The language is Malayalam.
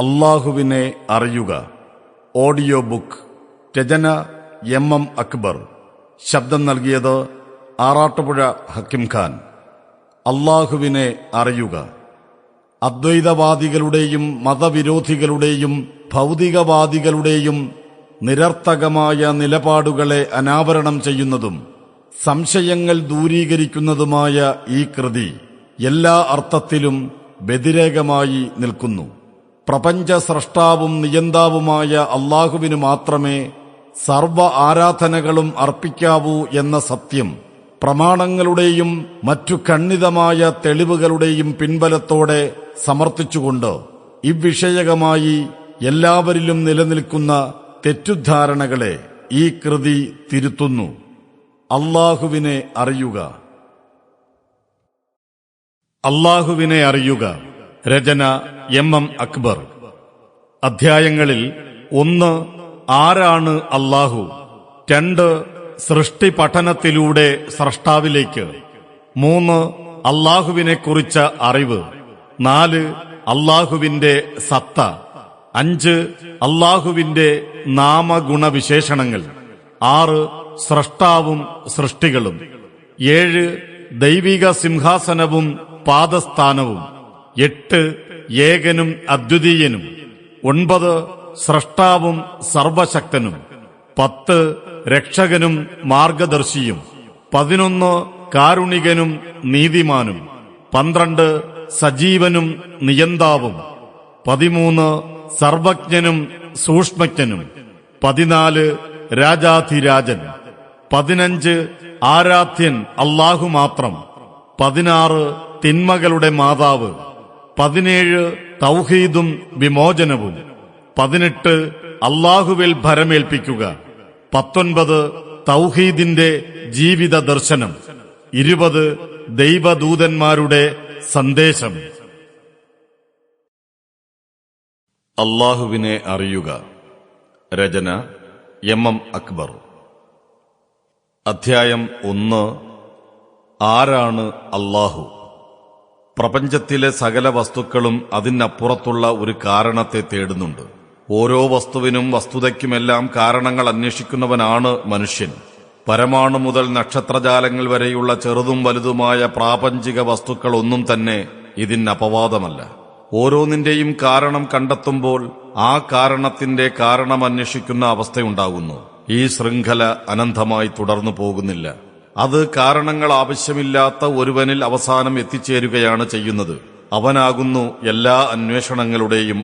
അള്ളാഹുവിനെ അറിയുക. ഓഡിയോ ബുക്ക് രചന എം എം അക്ബർ. ശബ്ദം നൽകിയത് ആറാട്ടുപുഴ ഹക്കിം ഖാൻ. അള്ളാഹുവിനെ അറിയുക. അദ്വൈതവാദികളുടെയും മതവിരോധികളുടെയും ഭൗതികവാദികളുടെയും നിരർത്ഥകമായ നിലപാടുകളെ അനാവരണം ചെയ്യുന്നതും സംശയങ്ങൾ ദൂരീകരിക്കുന്നതുമായ ഈ കൃതി എല്ലാ അർത്ഥത്തിലും വ്യതിരേകമായി നിൽക്കുന്നു. പ്രപഞ്ച സ്രഷ്ടാവും നിയന്താവുമായ അള്ളാഹുവിനു മാത്രമേ സർവ ആരാധനകളും അർപ്പിക്കാവൂ എന്ന സത്യം പ്രമാണങ്ങളുടെയും മറ്റു ഖണ്ഡിതമായ തെളിവുകളുടെയും പിൻബലത്തോടെ സമർത്ഥിച്ചുകൊണ്ട് ഇവിഷയകമായി എല്ലാവരിലും നിലനിൽക്കുന്ന തെറ്റുദ്ധാരണകളെ ഈ കൃതി തിരുത്തുന്നു. അള്ളാഹുവിനെ അറിയുക. അള്ളാഹുവിനെ അറിയുക. രചന എം എം അക്ബർ. അധ്യായങ്ങളിൽ ഒന്ന് ആരാണ് അള്ളാഹു രണ്ട് സൃഷ്ടി പഠനത്തിലൂടെ സ്രഷ്ടാവിലേക്ക്. മൂന്ന് അള്ളാഹുവിനെക്കുറിച്ച അറിവ്. നാല് അള്ളാഹുവിന്റെ സത്ത. അഞ്ച് അള്ളാഹുവിന്റെ നാമഗുണവിശേഷണങ്ങൾ. ആറ് സ്രഷ്ടാവും സൃഷ്ടികളും. ഏഴ് ദൈവിക സിംഹാസനവും പാദസ്ഥാനവും. എട്ട് ഏകനും അദ്വിതീയനും ഒൻപത് സ്രഷ്ടാവും സർവശക്തനും പത്ത് രക്ഷകനും മാർഗദർശിയും പതിനൊന്ന് കാരുണികനും നീതിമാനും പന്ത്രണ്ട് സജീവനും നിയന്താവും പതിമൂന്ന് സർവജ്ഞനും സൂക്ഷ്മജ്ഞനും പതിനാല് രാജാധിരാജൻ പതിനഞ്ച് ആരാധ്യൻ അള്ളാഹു മാത്രം പതിനാറ് തിന്മകളുടെ മാതാവ് പതിനേഴ് തൗഹീദും വിമോചനവും. പതിനെട്ട് അള്ളാഹുവിൽ ഭരമേൽപ്പിക്കുക. പത്തൊൻപത് തൗഹീദിന്റെ ജീവിത ദർശനം. ഇരുപത് ദൈവദൂതന്മാരുടെ സന്ദേശം. അള്ളാഹുവിനെ അറിയുക. രചന എം എം അക്ബർ. അധ്യായം ഒന്ന്. ആരാണ് അള്ളാഹു പ്രപഞ്ചത്തിലെ സകല വസ്തുക്കളും അതിനപ്പുറത്തുള്ള ഒരു കാരണത്തെ തേടുന്നുണ്ട്. ഓരോ വസ്തുവിനും വസ്തുതയ്ക്കുമെല്ലാം കാരണങ്ങൾ അന്വേഷിക്കുന്നവനാണ് മനുഷ്യൻ. പരമാണു മുതൽ നക്ഷത്രജാലങ്ങൾ വരെയുള്ള ചെറുതും വലുതുമായ പ്രാപഞ്ചിക വസ്തുക്കളൊന്നും തന്നെ ഇതിന് അപവാദമല്ല ഓരോന്നിന്റെയും കാരണം കണ്ടെത്തുമ്പോൾ ആ കാരണത്തിന്റെ കാരണം അന്വേഷിക്കുന്ന അവസ്ഥയുണ്ടാകുന്നു. ഈ ശൃംഖല അനന്തമായി തുടർന്നു പോകുന്നില്ല. അത് കാരണങ്ങൾ ആവശ്യമില്ലാത്ത ഒരുവനിൽ അവസാനം എത്തിച്ചേരുകയാണ് ചെയ്യുന്നത് അവനാകുന്നു എല്ലാ അന്വേഷണങ്ങളുടെയും?